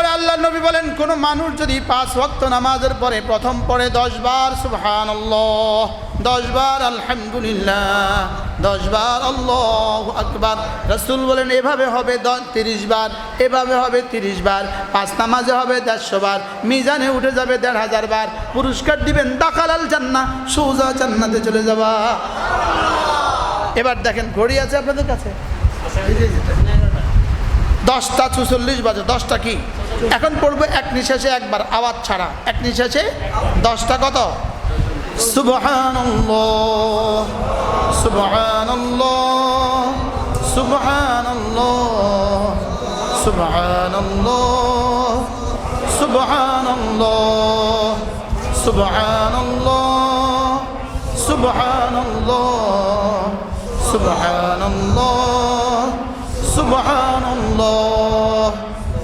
এরপরে আল্লাহ নবী বলেন, কোনো মানুষ যদি পাঁচ ওয়াক্ত নামাজের পরে প্রথম পড়ে দশ বার সুবহান দশ বার আলহামদুলিল্লাহ, দশ বার আল্লাহ আকবার। রসুল বলেন, এভাবে হবে তিরিশ বার, এভাবে হবে তিরিশ বার, পাঁচ নামাজে হবে দেড়শো বার, মিজানে উঠে যাবে দেড় হাজার বার, পুরস্কার দিবেন দাকালাল জান্না সৌজা জান্নাতে চলে যাবা। এবার দেখেন, ঘড়ি আছে আপনাদের কাছে? দশটা চুচল্লিশ বাজে, দশটা কি? এখন পড়ব এক নিঃশ্বাসে একবার আওয়াজ ছাড়া। এক নিঃশ্বাসে দশটা কত? সুবহানাল্লাহ সুবহানাল্লাহ সুবহানাল্লাহ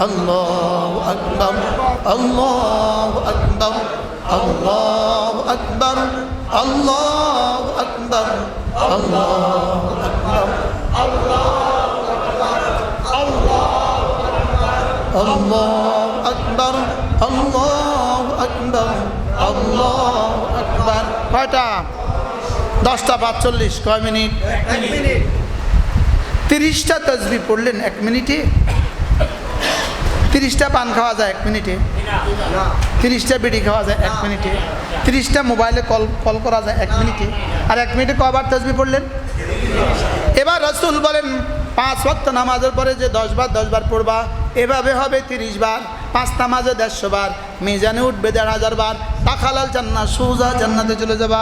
الله أكبر الله أكبر الله أكبر الله أكبر الله أكبر الله أكبر الله أكبر الله أكبر কয়টা দশটা পাঁচচল্লিশ কয় মিনিট তিরিশটা তসবি পড়লেন এক মিনিটে তিরিশটা পান খাওয়া যায় এক মিনিটে। তিরিশটা বিড়ি খাওয়া যায় এক মিনিটে। তিরিশটা মোবাইলে কল কল করা যায় এক মিনিটে। আর এক মিনিটে কবার তসবি পড়লেন? এবার রসুল বলেন, পাঁচ ওয়াক্ত নামাজের পরে যে দশ বার দশ বার পড়বা, এভাবে হবে তিরিশ বার, পাঁচ নামাজে দেড়শো বার। মিজানে উঠবে দেড় হাজার বার। তাখালাল জান্নাত, সুজা জান্নাতে চলে যাবা।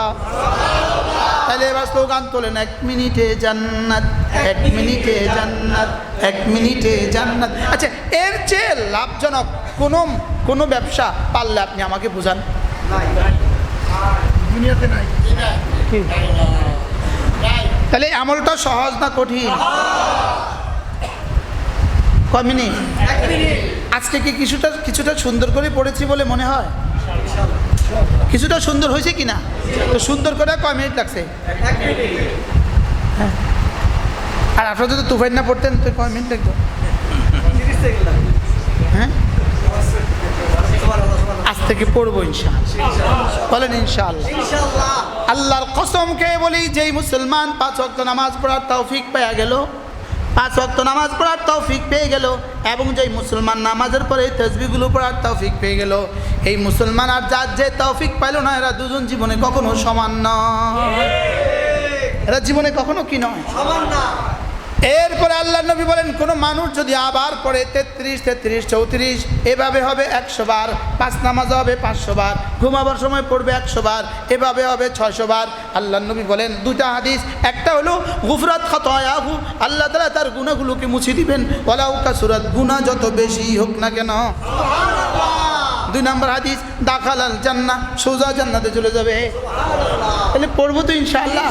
তাহলে এবার স্লোগান তোলেন, এক মিনিটে জান্নাত, এক মিনিটে জান্নাত। এক মিনিটে জান্নাত। আচ্ছা এর চেয়ে লাভজনক কোনো কোনো ব্যবসা পারলে আপনি আমাকে বুঝান? দুনিয়াতে নাই। তাহলে আমলটা সহজ না কঠিন? কয় মিনিট? আজকে কি কিছুটা কিছুটা সুন্দর করে পড়েছি বলে মনে হয়? কিছুটা সুন্দর হয়েছে কি না তো সুন্দর করে কয় মিনিট লাগছে? হ্যাঁ। আর আপনার যদি তুফাইন না পড়তেন তো কয় মিনিট লাগতো হ্যাঁ? আজ থেকে পড়ব ইনশাআল্লাহ। বলেন ইনশাআল্লাহ। আল্লাহর কসম খেয়ে বলি, যেই মুসলমান পাঁচ ওয়াক্ত নামাজ পড়ার তৌফিক পেয়ে গেল, পাঁচ ওয়াক্ত নামাজ পড়ার তৌফিক পেয়ে গেল, এবং যেই মুসলমান নামাজের পরে তসবিগুলো পড়ার তৌফিক পেয়ে গেল, এই মুসলমান আর যার যে তৌফিক পাইল না, এরা দুজন জীবনে কখনো সমান নয়। এরা জীবনে কখনো কি নয়? এরপরে আল্লাহ নবী বলেন, কোনো মানুষ যদি আবার পড়ে তেত্রিশ তেত্রিশ, চৌত্রিশ, এভাবে হবে একশো বার, পাঁচ নামাজ হবে পাঁচশো বার, ঘুমাবার সময় পড়বে একশো বার, এভাবে হবে ছয়শো বার। আল্লাহ নবী বলেন দুটা হাদিস, একটা হলো, গুফরাত খতয়াহু, আল্লাহ তালা তার গুণাগুলোকে মুছে দিবেন। ওলাউকা সুরাত গুণা যত বেশি হোক না কেন। দুই নম্বর হাদিস দাখালাল জান্না সোজা জান্নাতে চলে যাবে। তাহলে পড়ব তো ইনশাআল্লাহ।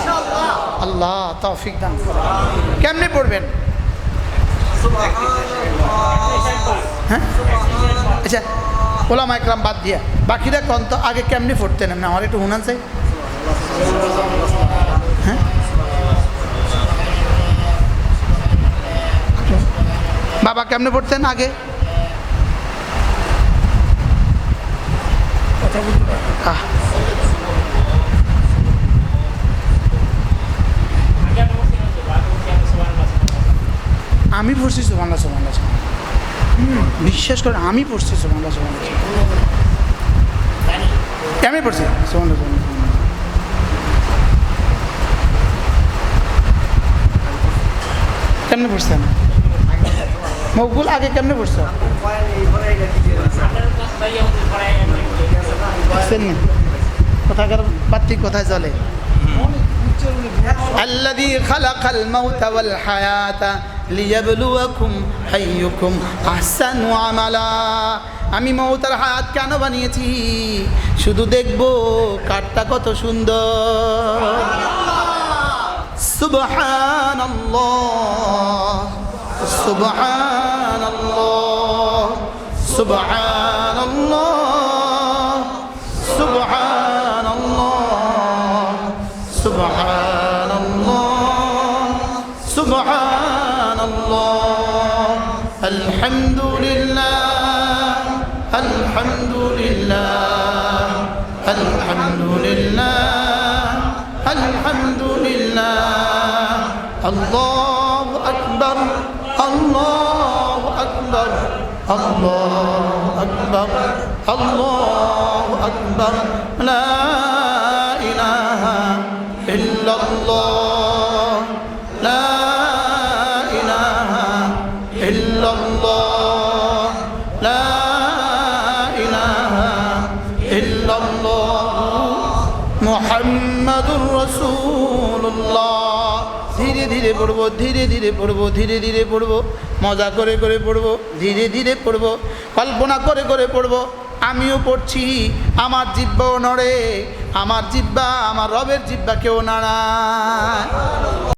আল্লাহ তৌফিক দান। কেমনে পড়বেন? হ্যাঁ? আচ্ছা ওলামা একরাম বাদ দিয়া। বাকিরা কন তো আগে কেমনে পড়তেন? এমনি আমার একটু হুনান চাই। হ্যাঁ? বাবা কেমনে পড়তেন আগে? আমি পড়ছি সোমান্লা সোমান্লা বিশ্বাস করে আমি পড়ছি সোমান্লা সোমান্লা আমি পড়ছি সোমান্লা সোমান্লা কেমনে পড়ছেন? মকবুল আগে কেমনে পড়ছো? বুঝছেন না কোথাকার বাত্তি কোথায় চলে الذي خلق الموت والحياة লিয়াবলুয়াকুম আইয়ুকুম আহসানু আমালা আমি মমতার হাত কেন বানিয়েছি শুধু দেখব কাঠটা কত সুন্দর سبحان الله سبحان سبحان الله. الحمد لله الحمد لله الحمد لله الحمد لله الله أكبر الله أكبر الله أكبر الله أكبر. لا إله إلا الله. ধীরে পড়ব, ধীরে ধীরে পড়ব, ধীরে ধীরে পড়ব। মজা করে করে পড়ব, ধীরে ধীরে পড়ব। কল্পনা করে করে পড়ব, আমিও পড়ছি, আমার জিব্বাও নড়ে, আমার জিব্বা, আমার রবের জিব্বা কেউ নাড়ায়।